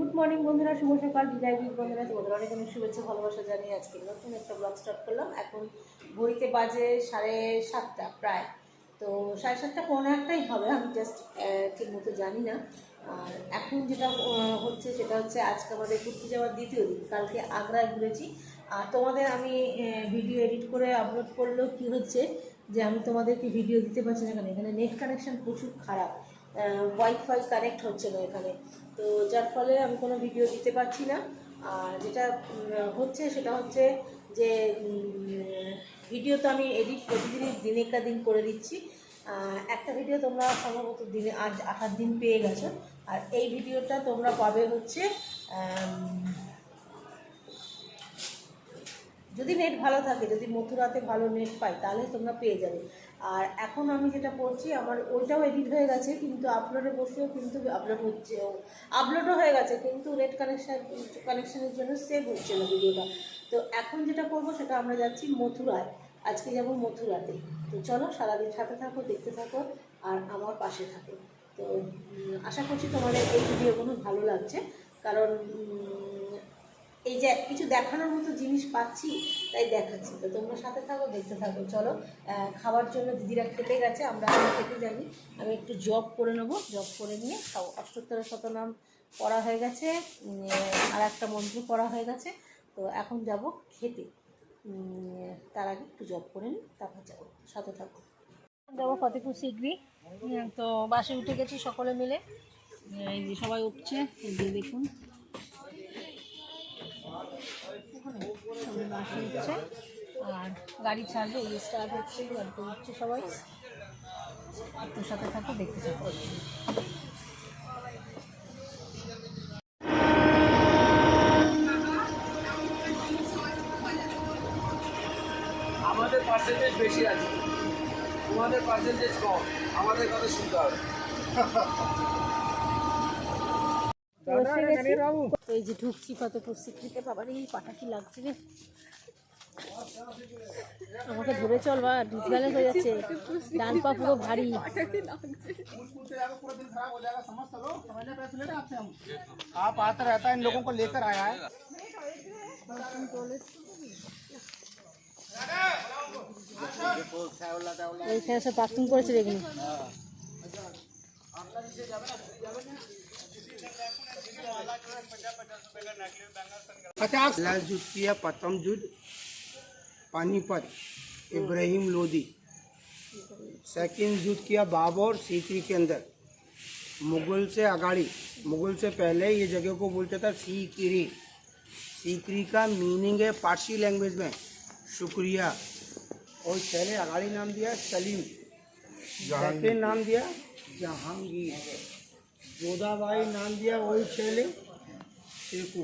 Good morning বন্ধুরা। শুভ সকাল। বিদায় বিগ বন্ধুরা। তোমাদের অনেক অনেক শুভেচ্ছা, ভালোবাসা জানিয়ে আজকে নতুন একটা ব্লগ স্টার্ট করলাম। এখন ঘড়িতে বাজে সাড়ে সাতটা প্রায়। তো সাড়ে সাতটা পনেরো একটাই হবে, আমি জাস্ট ঠিক মতো জানি না। আর এখন যেটা হচ্ছে সেটা হচ্ছে আজকে আমাদের ঘুরতে যাওয়ার দ্বিতীয় দিন। কালকে আগ্রায় ঘুরেছি। আর তোমাদের আমি ভিডিও এডিট করে আপলোড করলেও কি হচ্ছে যে আমি তোমাদেরকে ভিডিও দিতে পারছি না কেন এখানে নেট কানেকশান প্রচুর খারাপ। ওয়াইফাই কানেক্ট হচ্ছে না এখানে। তো যার ফলে আমি কোনো ভিডিও দিতে পারছি না। আর যেটা হচ্ছে সেটা হচ্ছে যে ভিডিও তো আমি এডিট প্রতিদিনই দিনে একটা দিন করে দিচ্ছি। একটা ভিডিও তোমরা সম্ভবত দিনে আজ আঠাশ দিন পেয়ে গেছো। আর এই ভিডিওটা তোমরা পাবে হচ্ছে যদি নেট ভালো থাকে, যদি মথুরাতে ভালো নেট পাই, তাহলে তোমরা পেয়ে যাবে। আর এখন আমি যেটা করছি, আমার ওইটাও এডিট হয়ে গেছে, কিন্তু আপলোডে বসেও কিন্তু আপলোড হচ্ছে আপলোডও হয়ে গেছে, কিন্তু নেট কানেকশান কানেকশানের জন্য সেভ হচ্ছে না ভিডিওটা। তো এখন যেটা করব সেটা আমরা যাচ্ছি মথুরায়। আজকে যাব মথুরাতে। তো চলো সারাদিন সাথে থাকো, দেখতে থাকো, আর আমার পাশে থাকো। তো আশা করছি তোমাদের এই ভিডিওগুলো ভালো লাগছে। কারণ এই যে কিছু দেখানোর মতো জিনিস পাচ্ছি, তাই দেখাচ্ছি। তো তোমরা সাথে থাকো, দেখতে থাকো। চলো খাবার জন্য দিদিরা খেতে গেছে, আমরা খেতে যাবি আমি একটু জব করে নেব। জব করে নিয়ে খাব। অষ্টোত্তর শতনাম পড়া হয়ে গেছে আর একটা মন্ত্র পড়া হয়ে গেছে। তো এখন যাব খেতে। তার আগে একটু জব করে নিই, তারপর যাব। সাথে থাকো। যাব ফতেপুর সিগড়ি তো বাসে উঠে গেছি সকলে মিলে। সবাই উঠছে দেখুন। উঠছে আর গাড়ি ছাড়বে, এই স্টার্ট হচ্ছে গাড়িতে উঠছে সবাই। তোর সাথে থাকো, দেখতে থাকো। আমাদের পার্সেন্টেজ বেশি আছে। তোমাদের পার্সেন্টেজ কম। আমাদের কথা শুনতে হবে। এই যে ঢুকছি ফতেপুর সিক্রিতে বাবার এই পাটা কি লাগছে রে আমাকে ধরে চল বা ডিসব্যালেন্স হয়ে যাচ্ছে ডান পা পুরো ভারী आप आता रहता है इन लोगों को लेकर आया है এইখানে সব পার্কিং করেছে দেখুন पचास लाल जुट किया प्रथम जुट पानीपत इब्राहिम लोदी सेकंड जुट किया बाबर सीकरी के अंदर। मुगल से अगाड़ी मुगल से पहले ये जगह को बोलते था सीकरी। सीकरी का मीनिंग है पारसी लैंग्वेज में। शुक्रिया। और पहले अगाड़ी नाम दिया सलीम। सेकंड नाम दिया जहांगीर। जोधाबाई नाम दिया वही पहले शेखू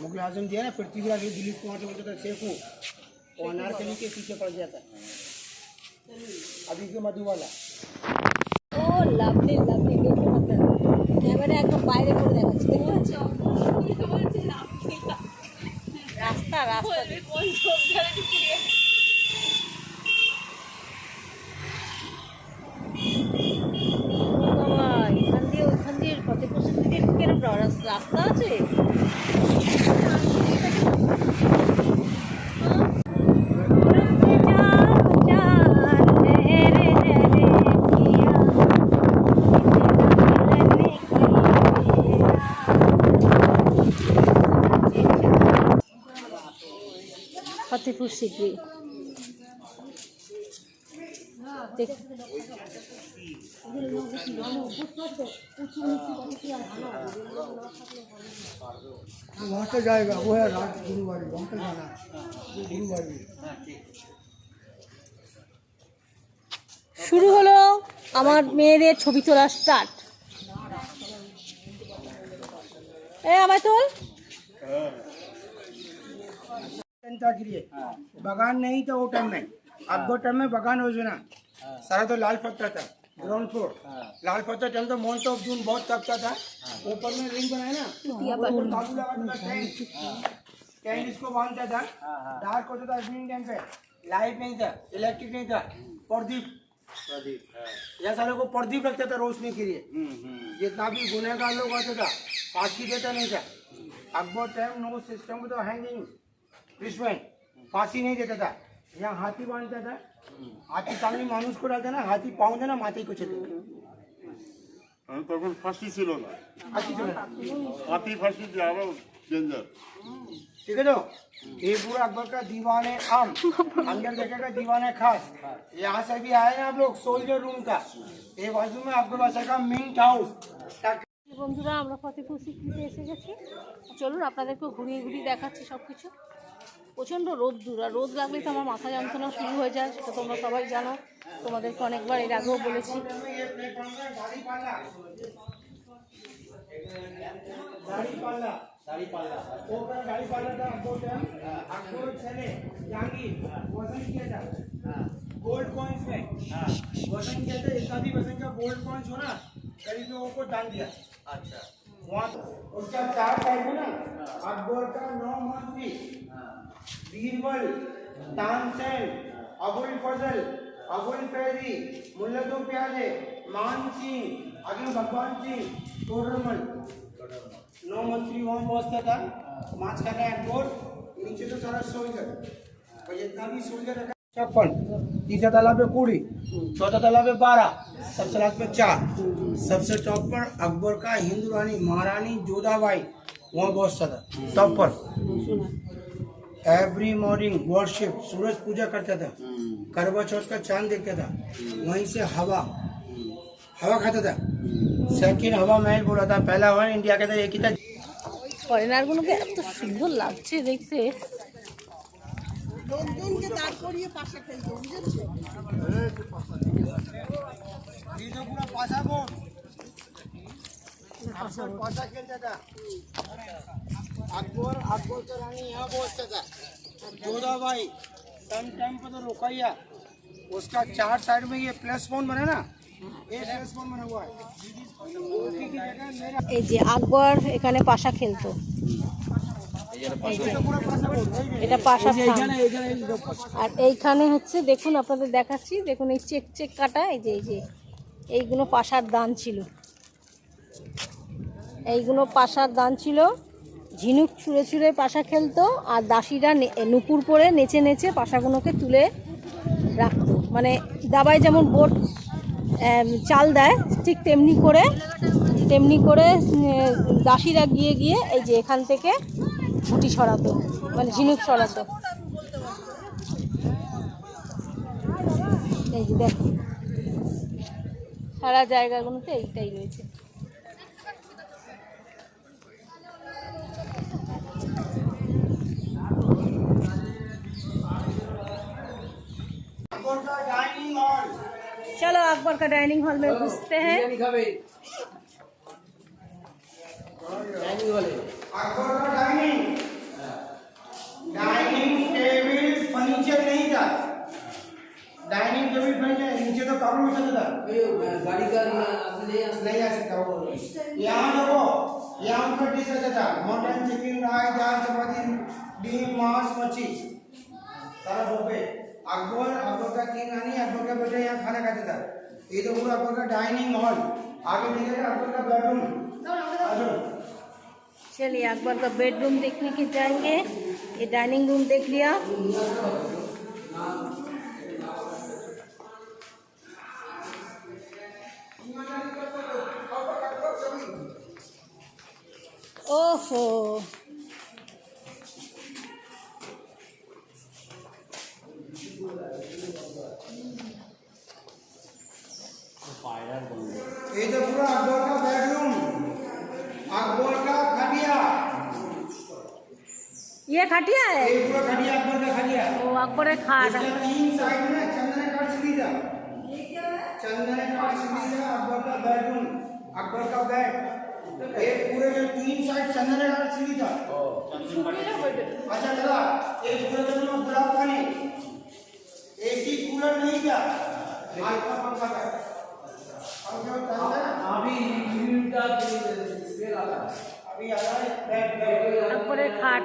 मुगल आजम दिया ना पृथ्वीराज जो दिलीप कुमार से बोलता था शेखू और अनारकली के पीछे पड़ गया था अभी के मधुबाला ও লাভলি লাভলি দেখতে পাবেন ক্যামেরা একদম বাইরে করে দেখাচ্ছি দেখতে পাচ্ছেন রাস্তা রাস্তা বাবা, এখান দিয়ে ওখান দিয়ে ফতেপুর কীরকম রাস- রাস্তা দেখ वहाँ से जाएगा वो है रात गुरुवारी वहाँ पे जाना है गुरुवारी শুরু হলো আমার মেয়েদের ছবি তোলা স্টার্ট এ আমায় তোল जनता के लिए बगान नहीं था वो टाइम में अब वो टाइम में बगान योजना सारा तो लाल पत्ता था ग्राउंड फ्लोर लाल पत्थर टाइम तो मोहन तो जून बहुत तपता था? ऊपर में रिंग बनाया ना? इसको बांधता था। डार्क होता था इवनिंग टाइम पे। लाइट नहीं था इलेक्ट्रिक नहीं था। प्रदीप। प्रदीप यहाँ सारे को प्रदीप रखता था रोशनी के लिए। जितना भी गुनहगार लोग होता था। फांसी देता नहीं था। अकबर टाइम नो सिस्टम तो हैंगिंग फांसी नहीं देता था। यहाँ हाथी बांधता था। हाथी सामने मानुष को डालता ना हाथी पाँव देना माथे को चलते আমি তখন ফাঁসি ছিল না हाथी चले হাতি ফাঁসি দিয়ে আরো ডেঞ্জার ठीक है तो ये पूरा अकबर का दीवान है आम अंदर देखेगा दीवान है खास यहाँ से भी आए ना आप लोग सोल्जर रूम का ये बाजू में अकबर बादशाह का मिंट हाउस বন্ধুরা আমরা ফতেপুর সিক্রিতে এসে গেছি চলুন আপনাদেরকে ঘুরিয়ে ঘুরিয়ে দেখাচ্ছি সব কিছু প্রচণ্ড রোদ দূর আর রোদ লাগলে তো আমার মাথা যন্ত্রণা শুরু হয়ে যায় সেটা তোমরা সবাই জানো তোমাদেরকে অনেকবার এর আগেও বলেছি गाड़ी पाला गाड़ी पाला वो पर गाड़ी पाला था अकबर टाइम अकबर चले जहांगीर वजन किया था गोल्ड कॉइन्स में वजन किया था इतना भी वजन का गोल्ड कॉइन्स हो ना करीब लोगों को डाल दिया अच्छा वहाँ उसका चार साइड है ना अकबर का नौ मंत्री बीरबल, तानसेन, अबुल फजल, अबुल फैजी मुल्ला दो प्याजे मान सिंह आगे भगवान सिंह, तोडरमल। नौ मंत्री वहाँ पहुँचता था माछ खाने एयरपोर्ट, नीचे तो सारा सोल्जर, और जितना भी सोल्जर रखा, छप्पन, तीसरा तालाब पे कुड़ी, चौथा तालाब पे बारह, सबसे लास्ट पे चार, सबसे टॉप पर अकबर का हिंदू रानी, महारानी जोधाबाई, वहाँ पहुँचता था टॉप पर। एवरी मॉर्निंग वर्शिप सूरज पूजा करता था करवा चौथ का चांद देखता था वहीं से हवा हवा खाता था सेकंड हवा महल बोला था पहला हवा इंडिया का था एक ही था ফরেনারগুলোকে এত সুন্দর লাগছে দেখতে ये तो पूरा पासा बोर्ड अकबर पासा खेलता था अकबर अकबर का रानी यहाँ पहुंचता था जोधाबाई सन टाइम पर तो रुकैया उसका चार साइड में ये प्लस फोन बना ना ये प्लस फोन बना हुआ है उसी की जगह मेरा এই যে আকবর এখানে পাশা খেলতো এই যে ये तो पूरा पासा बोर्ड এটা পাশা থাম। আর এইখানে হচ্ছে দেখুন আপনাদের দেখাচ্ছি দেখুন এই চেক চেক কাটা এই যে এই যে এইগুলো পাশার দান ছিল এইগুলো পাশার দান ছিল। ঝিনুক ছুঁড়ে ছুঁড়ে পাশা খেলতো আর দাসীরা নুপুর পরে নেচে নেচে পাশাগুলোকে তুলে রাখতো। মানে দাবায় যেমন বোট চাল দেয়, ঠিক তেমনি করে তেমনি করে দাসীরা গিয়ে গিয়ে এই যে এখান থেকে ঝুঁটি সরাতো মানে ঝিনুক সরাতো। এই যে দেখো, সারা জায়গাগুলোতে এইটাই রয়েছে। चलो अकबर का डाइनिंग हॉल में घुसते हैं। डाइनिंग डाइनिंग टेबल फर्नीचर नहीं था। डाइनिंग टेबल फर्नीचर नीचे तो कपड़ा था गाड़ी का नहीं आ सकता वो। यहाँ देखो यहाँ उनका डिश रहता था। मटन चिकन राय दाल चपाती डीम मांस मच्छी। सारा बुफे अकबर अकबर का तीन रानी अकबर का बेटा यहाँ खाना खाते था ये तो पूरा अकबर का डाइनिंग हॉल आगे देखिएगा अकबर का बेडरूम चलिए अकबर का बेडरूम देखने के जाएँगे ये डाइनिंग रूम देख लिया ओहो ये तो पूरा अकबर का बेडरूम अकबर का खटिया। ये खटिया है? ये पूरा खटिया अकबर का खटिया। वो अकबर खाट इसका तीन साइड में चंदन काट सीधी था चंदन काट सीधी था अकबर का बेडरूम अकबर का बेड ये पूरे जो तीन साइड चंदन काट सीधी था। अच्छा दादा एक पूरे दिन में गुलाब पानी एसी कूलर नहीं आज पंखा था। তারপরে খাট।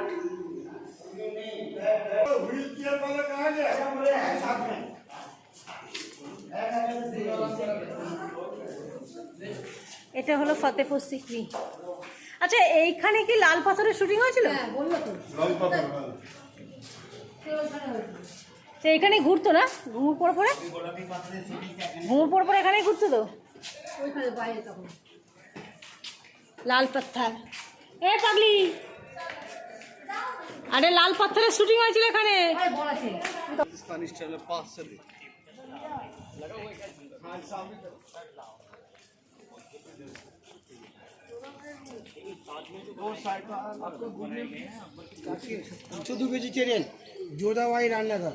এটা হলো ফতেপুর সিকরি। আচ্ছা এইখানে কি লাল পাথরের শুটিং হয়েছিল? হ্যাঁ বলল তো। লাল পাথর সে এখানে ঘুরতো না? ঘুমুর পর পরে? ঘুমুর পর পরে এখানেই ঘুরতো তো? লাল পাথর। এ পাগলি! আরে লাল পাথরের শুটিং হয়েছিল এখানে। জোদা ভাই রান্নাঘর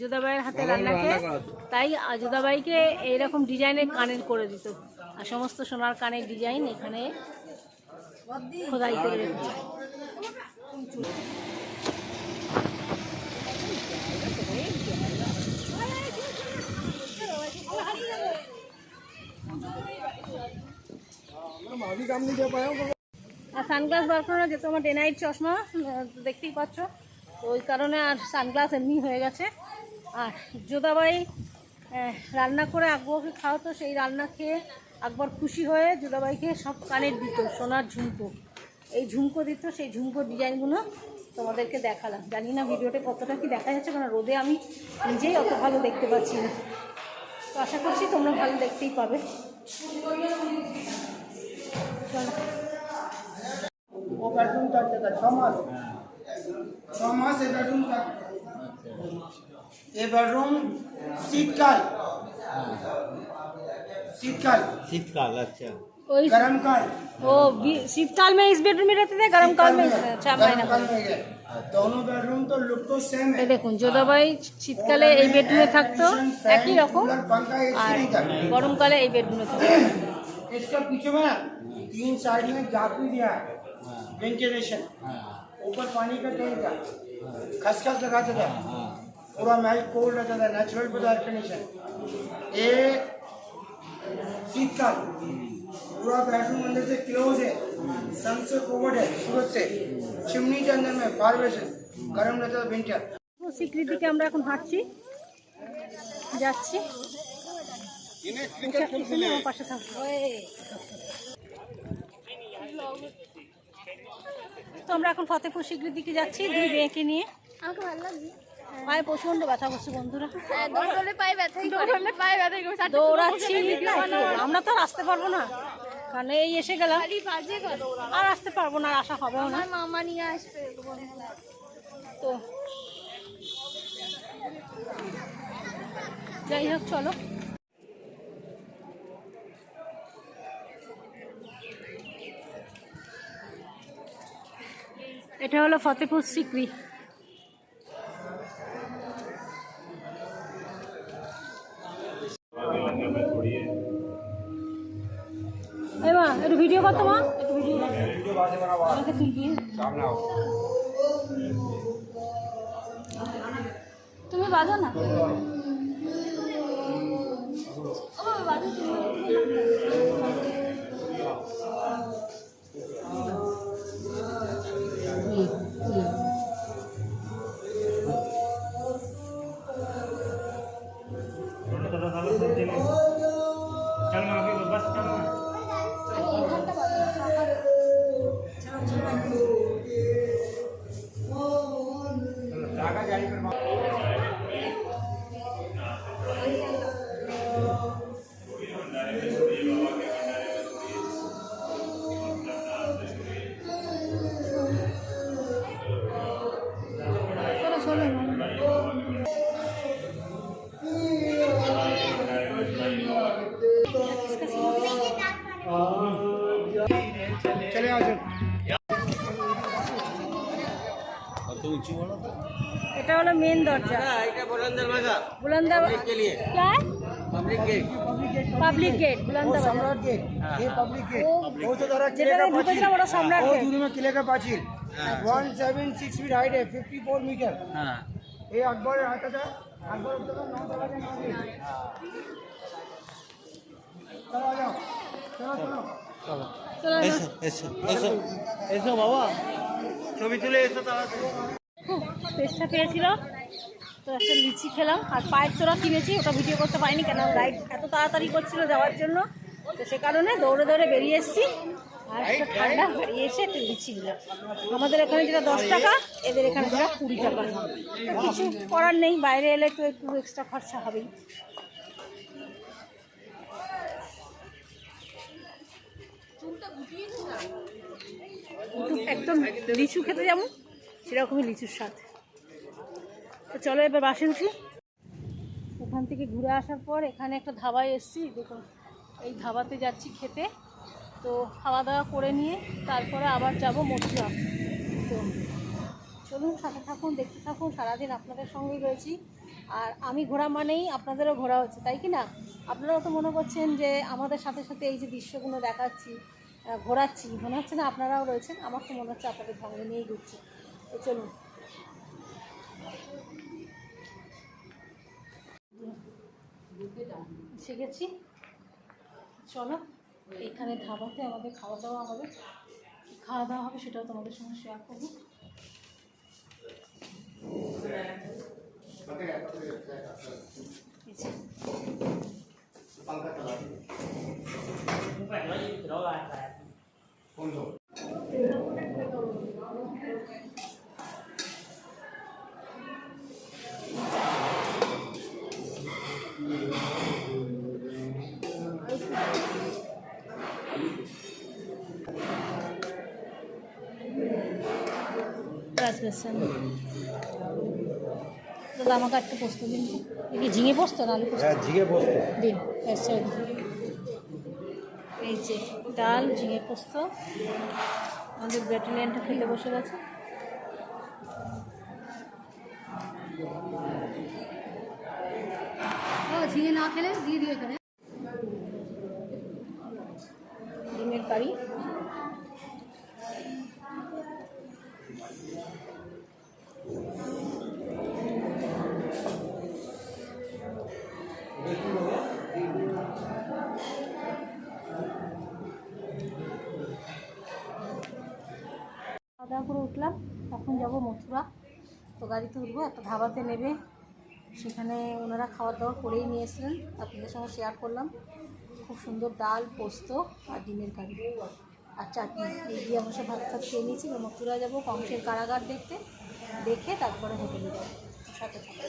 যোধাবাইয়ের হাতে রান্না খেয়ে তাই যোধাবাইকে এইরকম ডিজাইনের কানের করে দিত। আর সমস্ত সোনার কানের ডিজাইন এখানে খোদাই করে রেখেছে। আর সানগ্লাস বার করে না যেহেতু আমার ডে নাইট চশমা দেখতেই পাচ্ছ। তো ওই কারণে আর সানগ্লাস এমনি হয়ে গেছে। আর যোদাবাই রান্না করে আকবরকে খাওয়াতো সেই রান্না খেয়ে আকবর খুশি হয়ে যোদাবাইকে সব কানের দিত সোনার ঝুমকো। এই ঝুমকো দিত সেই ঝুমকোর ডিজাইনগুলো তোমাদেরকে দেখালাম। জানি না ভিডিওটা কতটা কি দেখা যাচ্ছে কারণ রোদে আমি নিজেই অত ভালো দেখতে পাচ্ছি না। তো আশা করছি তোমরা ভালো দেখতেই পাবে। ছ মাস ছ মাস ये बेडरूम तक ये बेडरूम शीतकाल शीतकाल শীতকাল আচ্ছা ওই गर्म काल वो भी- शीतकाल में इस बेडरूम में रहते थे गर्म काल में अच्छा गर्म मायना काल में गए दोनों बेडरूम तो लुक तो सेम है এই দেখুন যোদাবাই শীতকালে এই বেডরুমে থাকতো একই রকম पंखा एसी আর नहीं था গরমকালে এই বেডরুমে থাকতো इसका पीछे में ना तीन साइड में गैप भी दिया है वेंटिलेशन ऊपर पानी का टैंक था खसखस लगाते थे पूरा मैच कोल्ड रहता था नेचुरल विद एयर कंडीशन ये शीतकाल पूरा बेडरूम अंदर से क्लोज है सन से कोवर्ड है सूरज से चिमनी के अंदर में फार्मेशन गर्म रहता था विंटर তো স্বীকৃতিকে আমরা এখন হাঁটছি যাচ্ছি আচ্ছা, পিছনে আমার পাশে থাকো তো আমরা এখন ফতেপুর স্বীকৃতিকে যাচ্ছি দুই মেয়েকে নিয়ে আমাকে ভালো লাগছে পায়ে প্রচণ্ড ব্যথা করছে বন্ধুরা। হ্যাঁ দৌড়াচ্ছি। আমরা তো আর আসতে পারব না। কারণ এই এসে গেলাম। খালি বাজে কত আর আসতে পারব না আর আসা হবেও না। মামা নিয়ে আসবে তো যাই হোক চলো। এটা হলো ফতেপুর সিকরি। ভিডিও করতো মা একটু ভিডিও আমাকে তুলবি তুমি বাজো না। বাজো তুমি। হলো মেন দরজা পাবলিক গেট সম্রাট গেট ये पब्लिक गेट वो तो जरा किले का पाचिल बड़ा सम्राट वो दूरी में किले का पाचिल 176 फीट हाइट है 54 मीटर हां ये अकबर आता था अकबर तो नौ दरवाजे नौ गेट चलो आ जाओ चलो चलो চলো এসো এসো এসো এসো বাবা ছবি তুলে এসো তাড়াতাড়ি তেষ্টা পেয়েছিল তো একটা লিচি খেলাম। আর পায়ের তোরা কিনেছি, ওটা ভিডিও করতে পারিনি কেন? রাইড এত তাড়াতাড়ি করছিল যাওয়ার জন্য। তো সে কারণে দৌড়ে দৌড়ে বেরিয়ে এসেছি। আর একটা ঠান্ডা বেরিয়ে এসে একটু লিচি নিলাম। আমাদের এখানে যেটা দশ টাকা, এদের এখানে যেটা কুড়ি টাকা। কিছু করার নেই, বাইরে এলে তো একটু এক্সট্রা খরচা হবেই। একদম লিচু খেতে যেমন সেরকমই লিচুর স্বাদ। তো চলো এবার বাসে উঠি। ওখান থেকে ঘুরে আসার পর এখানে একটা ধাবায় এসেছি। দেখুন, এই ধাবাতে যাচ্ছি খেতে। তো খাওয়া দাওয়া করে নিয়ে তারপরে আবার যাব মথুরা। তো চলুন, সাথে থাকুন, দেখতে থাকুন, সারাদিন আপনাদের সঙ্গেই রয়েছি। আর আমি ঘোরা মানেই আপনাদেরও ঘোরা হচ্ছে, তাই কি না? আপনারাও তো মনে করছেন যে আমাদের সাথে সাথে এই যে দৃশ্যগুলো দেখাচ্ছি ঘোরাচ্ছি, মনে হচ্ছে না আপনারাও রয়েছেন। আমার তো মনে হচ্ছে আপনাদের সঙ্গে নিয়েই ঘুরছি। তো চলুন। গেছি চলো এখানে ধাবাতে আমাদের খাওয়া দাওয়া হবে। খাওয়া দাওয়া হবে সেটাও তোমাদের সঙ্গে শেয়ার করব। রাজবেশন দাদা আমাকে একটা পোস্ত দিন। কি ঝিঙে পোস্ত না আলু পোস্ত? হ্যাঁ ঝিঙে পোস্ত। দিন এর এই যে ডাল ঝিঙে পোস্ত আমাদের ব্যাটালিয়ানটা খেতে বসে গেছে। ঝিঙে না খেলে দিয়ে দিও এখানে। গাড়িতে উঠবো, একটা ধাবাতে নেবে। সেখানে ওনারা খাওয়া দাওয়া করেই নিয়ে এসেছিলেন আপনাদের সঙ্গে শেয়ার করলাম। খুব সুন্দর ডাল, পোস্ত আর ডিমের কারি। আর চাটনি। এই দিয়ে অবশ্য ভাত ভাত খেয়ে নিয়েছি। মথুরা যাব, কংসের কারাগার দেখতে। দেখে তারপরে হোটেলে যাব। সাথে সাথে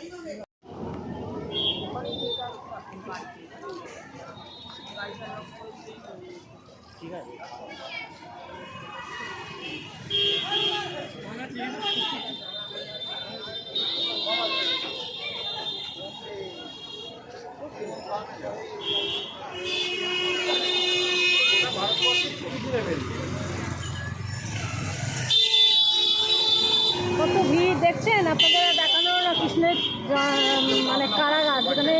কত দেখছেন আপনাদের দেখানো না কৃষ্ণের মানে কারাগার, যেখানে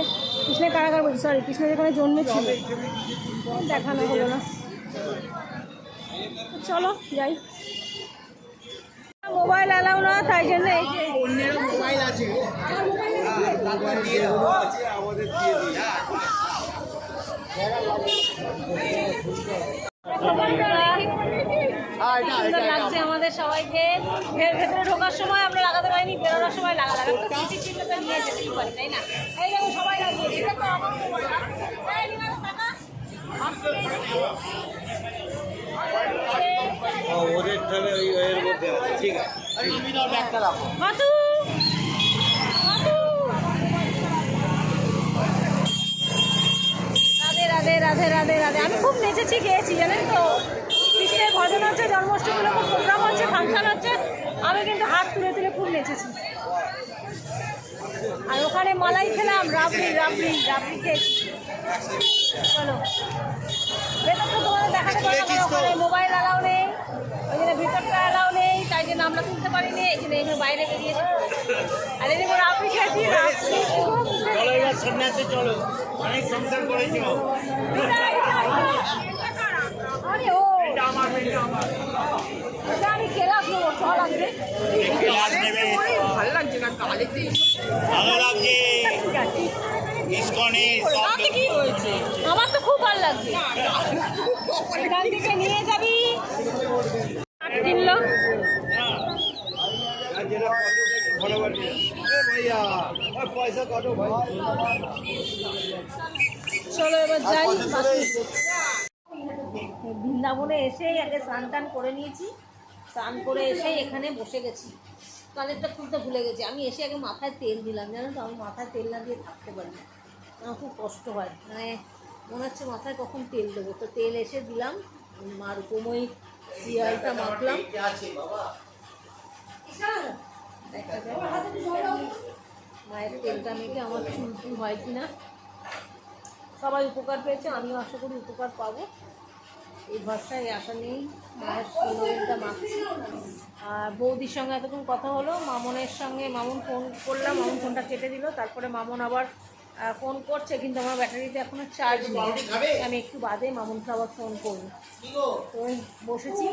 কৃষ্ণের কারাগার বলছি সরি কৃষ্ণ যেখানে জন্মেছিল দেখানো হলো না। চলো, যাই। মোবাইল অ্যালাউ না, তাই জন্য এই যে মোবাইল আছে সুন্দর লাগছে আমাদের সবাইকে। এর ভেতরে ঢোকার সময় আমরা লাগাতে পারিনি বেরোনোর সময় লাগালাম। একটা চিহ্ন তো নিয়ে যেতেই পারি তাই না? এই দেখো সবাই এটা তো আমার। ওদের তাহলে ঠিক আছে মাতু মাতু রাধে রাধে রাধে রাধে। আমি খুব নেচেছি গেয়েছি জানেন তো? কৃষ্ণের ভজন হচ্ছে জন্মাষ্টমীর খুব প্রোগ্রাম হচ্ছে ফাংশন হচ্ছে। আমি কিন্তু হাত তুলে তুলে খুব নেচেছি। আর ওখানে মালাই খেলাম রাবড়ি রাবড়ি রাবড়ি খেয়েছি। চলো। ভেতর তো তোমাদের দেখাতে পারব ওখানে মোবাইল অ্যালাউ নেই ওই জন্য ভিতরটা অ্যালাউ নেই। জন্য আমরা তুলতে পারিনি এই জন্য এখানে বাইরে বেরিয়েছি। আরে রে আপনি খেয়েছি চলো এবার সন্ন্যাসে চলো। অনেক সংসার করেছ ভালো লাগছে না ভালো লাগছে। ইস্কনে কি? হয়েছে। আমার তো খুব ভালো লাগছে। নিয়ে যাবি। চিনল বৃন্দাবনে এসেই আগে স্নান টান করে নিয়েছি। স্নান করে এসেই এখানে বসে গেছি। কানেরটা খুলতে ভুলে গেছি। আমি এসে আগে মাথায় তেল দিলাম, জানো তো? আমি মাথায় তেল না দিয়ে থাকতে পারি না। আমার খুব কষ্ট হয়। মানে মনে হচ্ছে মাথায় কখন তেল দেবো। তো তেল এসে দিলাম। মার কোময় সিয়ালটা মাখলাম মায়ের তেলটা মেখে আমার চুল টুল হয় কি না সবাই উপকার পেয়েছে, আমিও আশা করি উপকার পাবো। এই ভরসায় আশা নেই, মায়ের সুন্দরটা মাখছি আর বৌদির সঙ্গে এতক্ষণ কথা হলো, মামনের সঙ্গে মামুন ফোন করলাম, মামুন ফোনটা কেটে দিল, তারপরে মামুন আবার ফোন করছে কিন্তু আমার ব্যাটারিতে এখনও চার্জ নেই। আমি একটু বাদে মামুনকে আবার ফোন করব। তো বসেছি।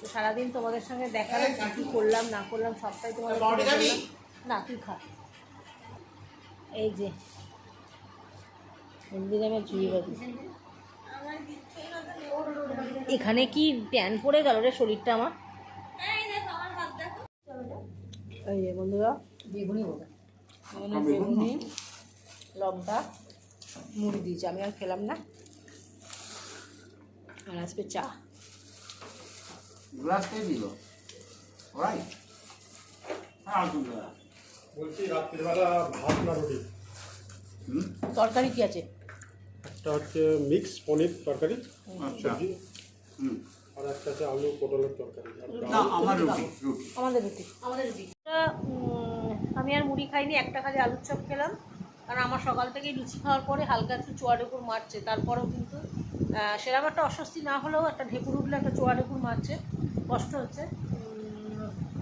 তো সারাদিন তোমাদের সঙ্গে দেখালাম কী কী করলাম না করলাম সবটাই তোমাদের সঙ্গে না তুই খা। এই যে বাদি এখানে কি ট্যান পড়ে গেল রে শরীরটা আমার? এই বন্ধুরা বেগুনি বোধ বেগুনি। লঙ্কা মুড়ি দিয়েছি। আমি আর খেলাম না। আর আসবে চা। গ্লাস কে দিল? রাইট বলছি রাত্রিবেলা ভাত না রুটি? তরকারি কি আছে? একটা হচ্ছে মিক্স পনির তরকারি আচ্ছা। সবজি আর একটা আছে আলু পটলের তরকারি। আমার রুটি রুটি। আমাদের রুটি। আমাদের রুটি। আমি আর মুড়ি খাইনি একটা খালি আলুর চপ খেলাম। কারণ আমার সকাল থেকে লুচি খাওয়ার পরে হালকা একটু চোয়া ঢেকুর মারছে। তারপরেও কিন্তু সেরকম একটা অস্বস্তি না হলেও একটা ঢেকুর উঠলে একটা চোয়া ঢেকুর মারছে। কষ্ট হচ্ছে।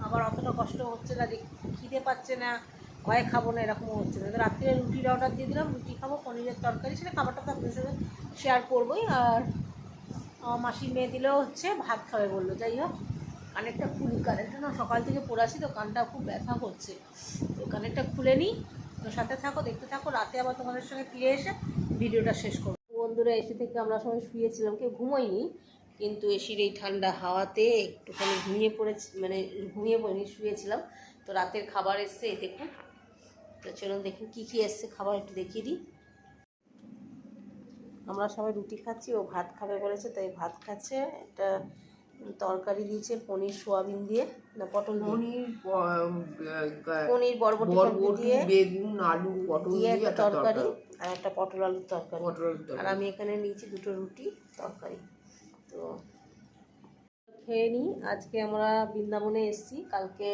আবার অতটা কষ্ট হচ্ছে না যে খিদে পাচ্ছে না ভয়ে খাব না, এরকমও হচ্ছে না। রাত্রে রুটির অর্ডার দিয়ে দিলাম, রুটি খাব, পনিরের তরকারি, সেটা খাবারটা তো আপনাদের সাথে শেয়ার করবোই। আর মাসির মেয়ে দিলেও হচ্ছে, ভাত খাবে বলল। যাই হোক, কানেরটা খুলি। কানেরটা না সকাল থেকে পড়ে আছি তো কানটা খুব ব্যথা করছে। তো কানেরটা খুলে নিই। তো সাথে থাকো, দেখতে থাকো, রাতে আবার তোমাদের সঙ্গে ফিরে এসে ভিডিওটা শেষ করব। বন্ধুরা, এসে থেকে আমরা সবাই শুয়েছিলাম, কেউ ঘুমোইনি কিন্তু এসির এই ঠান্ডা হাওয়াতে একটুখানি ঘুমিয়ে পড়েছি মানে ঘুমিয়ে পড়েনি শুয়েছিলাম। তো রাতের খাবার এসছে, এই দেখুন। তো চলুন দেখুন কী কী এসছে, খাবার একটু দেখিয়ে দিই। আমরা সবাই রুটি খাচ্ছি, ও ভাত খাবে বলেছে, তাই ভাত খাচ্ছে। একটা তরকারি দিয়েছে পনির সোয়াবিন দিয়ে না পটল পনির পনির বরবটি দিয়ে বেগুন আলু পটল দিয়ে একটা তরকারি আর একটা পটল আলুর তরকারি। পটলের আর আমি এখানে নিয়েছি দুটো রুটি তরকারি। তো খেয়ে নিই। আজকে আমরা বৃন্দাবনে এসেছি। কালকে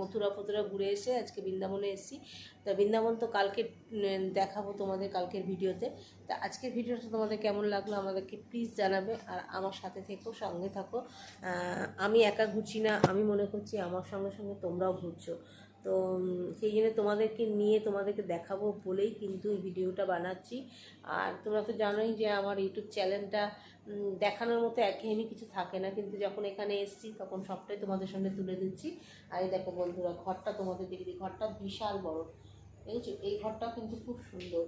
মথুরা ফথুরা ঘুরে এসে আজকে বৃন্দাবনে এসেছি। তা বৃন্দাবন তো কালকে দেখাবো তোমাদের কালকের ভিডিওতে। তা আজকের ভিডিওটা তোমাদের কেমন লাগল আমাদেরকে প্লিজ জানাবে আর আমার সাথে থেকো, সঙ্গে থাকো। আমি একা ঘুরছি না, আমি মনে করছি আমার সঙ্গে সঙ্গে তোমরাও ঘুরছো। তো সেই জন্য তোমাদেরকে নিয়ে তোমাদেরকে দেখাবো বলেই কিন্তু এই ভিডিওটা বানাচ্ছি। আর তোমরা তো জানোই যে আমার ইউটিউব চ্যানেলটা দেখানোর মতো একঘেয়েমি কিছু থাকে না। কিন্তু যখন এখানে এসেছি, তখন সবটাই তোমাদের সঙ্গে তুলে দিচ্ছি। আর এই দেখো বন্ধুরা, ঘরটা তোমাদের দেখি ঘরটা বিশাল বড়। দেখেছ এই ঘরটাও কিন্তু খুব সুন্দর।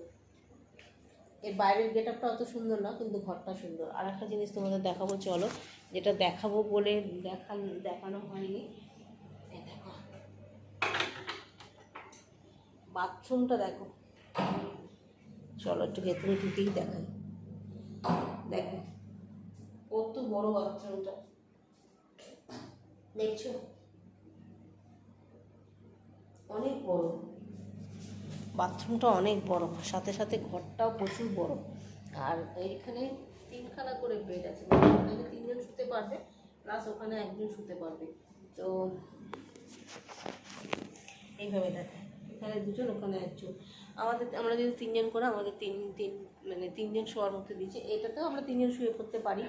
এর বাইরের গেট আপটা অত সুন্দর না, কিন্তু ঘরটা সুন্দর। আর একটা জিনিস তোমাদের দেখাবো, চলো। যেটা দেখাবো বলে দেখান, দেখানো হয়নি। দেখো। বাথরুমটা দেখো। চলো, একটু ভেতরে ঢুকেই দেখাই। দেখো, কত বড় বাথরুমটা। দেখছ? অনেক বড়। বাথরুমটা অনেক বড়, সাথে সাথে ঘরটাও প্রচুর বড়। আর এইখানে তিনখানা করে বেড আছে ওখানে তিনজন শুতে পারবে প্লাস ওখানে একজন শুতে পারবে। তো এইভাবে দেখে এখানে দুজন, ওখানে একজন। আমাদের, আমরা যদি তিনজন করে, আমাদের তিন তিন মানে তিনজন শোয়ার মধ্যে দিয়েছে। এটাতেও আমরা তিনজন শুয়ে পড়তে পারি।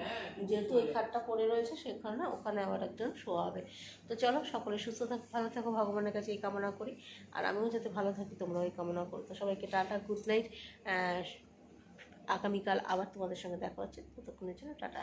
যেহেতু ওই খাটটা পড়ে রয়েছে, সেখানে ওখানে আবার একজন শোয়া হবে তো চলো, সকলে সুস্থ থাকো, ভালো থাকো, ভগবানের কাছে এই কামনা করি। আর আমিও যাতে ভালো থাকি, তোমরাও এই কামনা করো। তো সবাইকে টাটা, গুড নাইট। আগামীকাল আবার তোমাদের সঙ্গে দেখা হচ্ছে। ততক্ষণের জন্য টাটা।